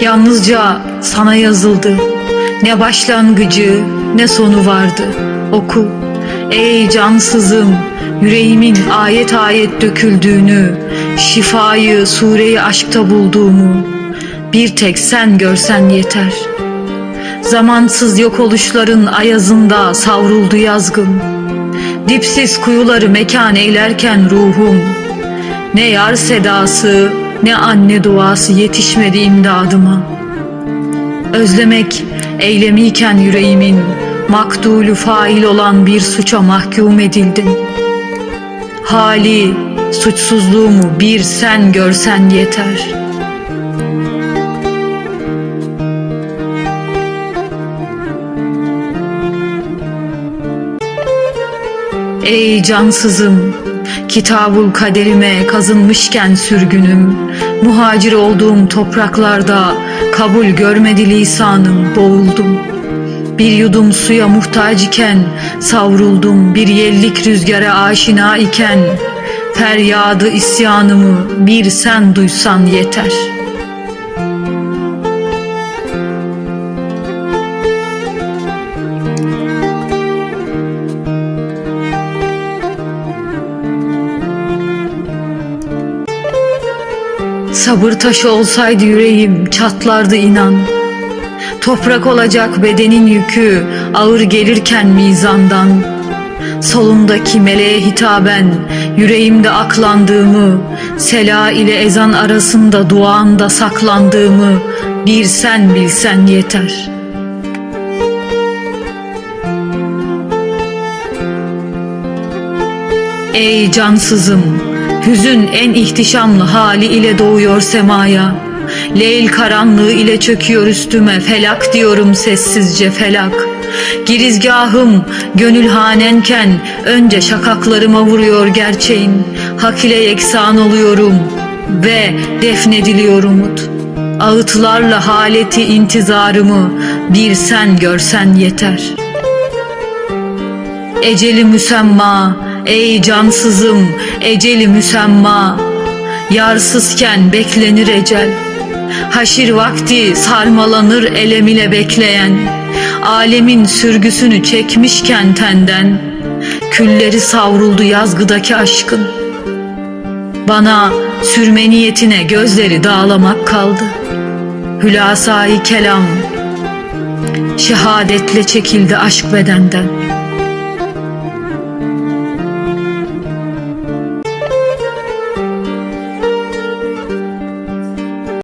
Yalnızca sana yazıldı. Ne başlangıcı ne sonu vardı. Oku. Ey cansızım, yüreğimin ayet ayet döküldüğünü, şifayı sureyi aşkta bulduğumu bir tek sen görsen yeter. Zamansız yok oluşların ayazında savruldu yazgım. Dipsiz kuyuları mekan eylerken ruhum ne yar sedası ne anne duası yetişmedi imdadıma. Özlemek eylemiyken yüreğimin makdulü fail olan bir suça mahkum edildim. Hali, suçsuzluğumu bir sen görsen yeter. Ey cansızım, kitabul kaderime kazınmışken sürgünüm, muhacir olduğum topraklarda kabul görmedi lisanım, boğuldum. Bir yudum suya muhtaç iken savruldum, bir yellik rüzgara aşina iken feryadı isyanımı bir sen duysan yeter. Sabır taşı olsaydı yüreğim çatlardı inan. Toprak olacak bedenin yükü ağır gelirken mizandan. Solumdaki meleğe hitaben yüreğimde aklandığımı, sela ile ezan arasında duanda saklandığımı bir sen bilsen yeter. Ey cansızım, hüzün en ihtişamlı hali ile doğuyor semaya. Leyl karanlığı ile çöküyor üstüme, felak diyorum sessizce felak. Girizgahım gönül hanenken önce şakaklarıma vuruyor gerçeğin. Hak ile yeksan oluyorum ve defnediliyor umut. Ağıtlarla haleti intizarımı bir sen görsen yeter. Eceli müsemma, ey cansızım, eceli müsemma. Yarsızken beklenir ecel. Haşir vakti sarmalanır elem ile bekleyen. Alemin sürgüsünü çekmişken tenden. Külleri savruldu yazgıdaki aşkın. Bana sürme niyetine gözleri dağlamak kaldı. Hülasayı kelam, şehadetle çekildi aşk bedenden.